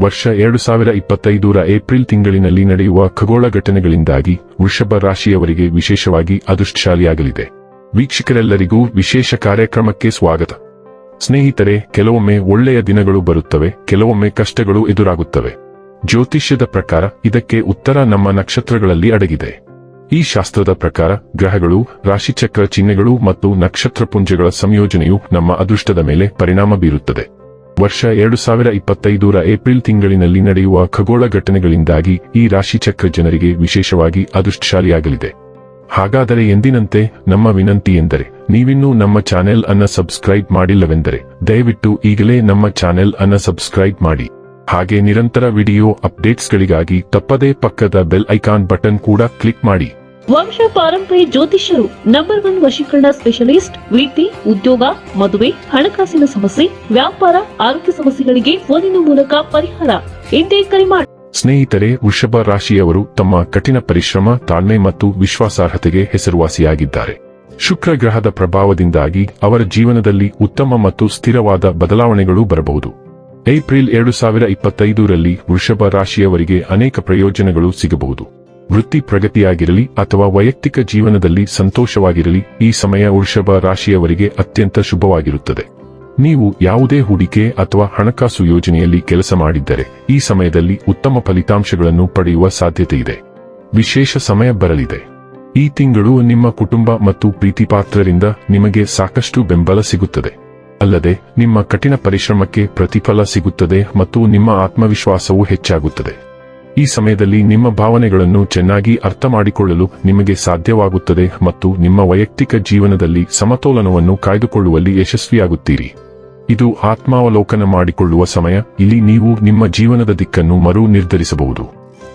ವರ್ಷ ಎರಡು ಸಾವಿರ ಇಪ್ಪತ್ತೈದರ ಏಪ್ರಿಲ್ ತಿಂಗಳಿನಲ್ಲಿ ನಡೆಯುವ ಖಗೋಳ ಘಟನೆಗಳಿಂದಾಗಿ ವೃಷಭ ರಾಶಿಯವರಿಗೆ ವಿಶೇಷವಾಗಿ ಅದೃಷ್ಟಶಾಲಿಯಾಗಲಿದೆ. ವೀಕ್ಷಕರೆಲ್ಲರಿಗೂ ವಿಶೇಷ ಕಾರ್ಯಕ್ರಮಕ್ಕೆ ಸ್ವಾಗತ. ಸ್ನೇಹಿತರೆ, ಕೆಲವೊಮ್ಮೆ ಒಳ್ಳೆಯ ದಿನಗಳು ಬರುತ್ತವೆ, ಕೆಲವೊಮ್ಮೆ ಕಷ್ಟಗಳು ಎದುರಾಗುತ್ತವೆ. ಜ್ಯೋತಿಷ್ಯದ ಪ್ರಕಾರ ಇದಕ್ಕೆ ಉತ್ತರ ನಮ್ಮ ನಕ್ಷತ್ರಗಳಲ್ಲಿ ಅಡಗಿದೆ. ಈ ಶಾಸ್ತ್ರದ ಪ್ರಕಾರ ಗ್ರಹಗಳು, ರಾಶಿಚಕ್ರ ಚಿಹ್ನೆಗಳು ಮತ್ತು ನಕ್ಷತ್ರ ಪುಂಜಗಳ ಸಂಯೋಜನೆಯು ನಮ್ಮ ಅದೃಷ್ಟದ ಮೇಲೆ ಪರಿಣಾಮ ಬೀರುತ್ತದೆ. ವರ್ಷ ಎರಡು ಸಾವಿರ ಇಪ್ಪತ್ತೈದರ ಏಪ್ರಿಲ್ ತಿಂಗಳಿನಲ್ಲಿ ನಡೆಯುವ ಖಗೋಳ ಘಟನೆಗಳಿಂದಾಗಿ ಈ ರಾಶಿಚಕ್ರ ಜನರಿಗೆ ವಿಶೇಷವಾಗಿ ಅದೃಷ್ಟಶಾಲಿಯಾಗಲಿದೆ. ಹಾಗಾದರೆ ಎಂದಿನಂತೆ? ನಮ್ಮ ವಿನಂತಿ ಎಂದರೆ, ನೀವಿನ್ನೂ ನಮ್ಮ ಚಾನೆಲ್ ಅನ್ನ ಸಬ್ಸ್ಕ್ರೈಬ್ ಮಾಡಿಲ್ಲವೆಂದರೆ, ದಯವಿಟ್ಟು ಈಗಲೇ ನಮ್ಮ ಚಾನೆಲ್ ಅನ್ನ ಸಬ್ಸ್ಕ್ರೈಬ್ ಮಾಡಿ. ಹಾಗೆ ನಿರಂತರ ವಿಡಿಯೋ ಅಪ್ಡೇಟ್ಸ್ಗಳಿಗಾಗಿ ತಪ್ಪದೇ ಪಕ್ಕದ ಬೆಲ್ ಐಕಾನ್ ಬಟನ್ ಕೂಡ ಕ್ಲಿಕ್ ಮಾಡಿ. ವಂಶ ಪಾರಂಪರ್ಯ ಜ್ಯೋತಿಷ್ಯರು ನಂಬರ್ ಒನ್ ವಶೀಕರಣ ಸ್ಪೆಷಲಿಸ್ಟ್ ವೃತ್ತಿ ಉದ್ಯೋಗ, ಮದುವೆ, ಹಣಕಾಸಿನ ಸಮಸ್ಯೆ, ವ್ಯಾಪಾರ, ಆರೋಗ್ಯ ಸಮಸ್ಯೆಗಳಿಗೆ ಫೋನಿನ ಮೂಲಕ ಪರಿಹಾರ. ಇಂದೇ ಕರೆ ಮಾಡಿ ಸ್ನೇಹಿತರೆ, ವೃಷಭ ರಾಶಿಯವರು ತಮ್ಮ ಕಠಿಣ ಪರಿಶ್ರಮ, ತಾಳ್ಮೆ ಮತ್ತು ವಿಶ್ವಾಸಾರ್ಹತೆಗೆ ಹೆಸರುವಾಸಿಯಾಗಿದ್ದಾರೆ. ಶುಕ್ರ ಗ್ರಹದ ಪ್ರಭಾವದಿಂದಾಗಿ ಅವರ ಜೀವನದಲ್ಲಿ ಉತ್ತಮ ಮತ್ತು ಸ್ಥಿರವಾದ ಬದಲಾವಣೆಗಳು ಬರಬಹುದು. ಏಪ್ರಿಲ್ ಎರಡು ಸಾವಿರ ಇಪ್ಪತ್ತೈದರಲ್ಲಿ ವೃಷಭ ರಾಶಿಯವರಿಗೆ ಅನೇಕ ಪ್ರಯೋಜನಗಳು ಸಿಗಬಹುದು. ವೃತ್ತಿ ಪ್ರಗತಿಯಾಗಿರಲಿ ಅಥವಾ ವೈಯಕ್ತಿಕ ಜೀವನದಲ್ಲಿ ಸಂತೋಷವಾಗಿರಲಿ, ಈ ಸಮಯ ವೃಷಭ ರಾಶಿಯವರಿಗೆ ಅತ್ಯಂತ ಶುಭವಾಗಿರುತ್ತದೆ. ನೀವು ಯಾವುದೇ ಹೂಡಿಕೆ ಅಥವಾ ಹಣಕಾಸು ಯೋಜನೆಯಲ್ಲಿ ಕೆಲಸ ಮಾಡಿದ್ದರೆ, ಈ ಸಮಯದಲ್ಲಿ ಉತ್ತಮ ಫಲಿತಾಂಶಗಳನ್ನು ಪಡೆಯುವ ಸಾಧ್ಯತೆ ಇದೆ ವಿಶೇಷ ಸಮಯ ಬರಲಿದೆ. ಈ ತಿಂಗಳು ನಿಮ್ಮ ಕುಟುಂಬ ಮತ್ತು ಪ್ರೀತಿಪಾತ್ರರಿಂದ ನಿಮಗೆ ಸಾಕಷ್ಟು ಬೆಂಬಲ ಸಿಗುತ್ತದೆ. ಅಲ್ಲದೆ, ನಿಮ್ಮ ಕಠಿಣ ಪರಿಶ್ರಮಕ್ಕೆ ಪ್ರತಿಫಲ ಸಿಗುತ್ತದೆ ಮತ್ತು ನಿಮ್ಮ ಆತ್ಮವಿಶ್ವಾಸವೂ ಹೆಚ್ಚಾಗುತ್ತದೆ. ಈ ಸಮಯದಲ್ಲಿ ನಿಮ್ಮ ಭಾವನೆಗಳನ್ನು ಚೆನ್ನಾಗಿ ಅರ್ಥ ಮಾಡಿಕೊಳ್ಳಲು ನಿಮಗೆ ಸಾಧ್ಯವಾಗುತ್ತದೆ ಮತ್ತು ನಿಮ್ಮ ವೈಯಕ್ತಿಕ ಜೀವನದಲ್ಲಿ ಸಮತೋಲನವನ್ನು ಕಾಯ್ದುಕೊಳ್ಳುವಲ್ಲಿ ಯಶಸ್ವಿಯಾಗುತ್ತೀರಿ. ಇದು ಆತ್ಮಾವಲೋಕನ ಮಾಡಿಕೊಳ್ಳುವ ಸಮಯ. ಇಲ್ಲಿ ನೀವು ನಿಮ್ಮ ಜೀವನದ ದಿಕ್ಕನ್ನು ಮರು ನಿರ್ಧರಿಸಬಹುದು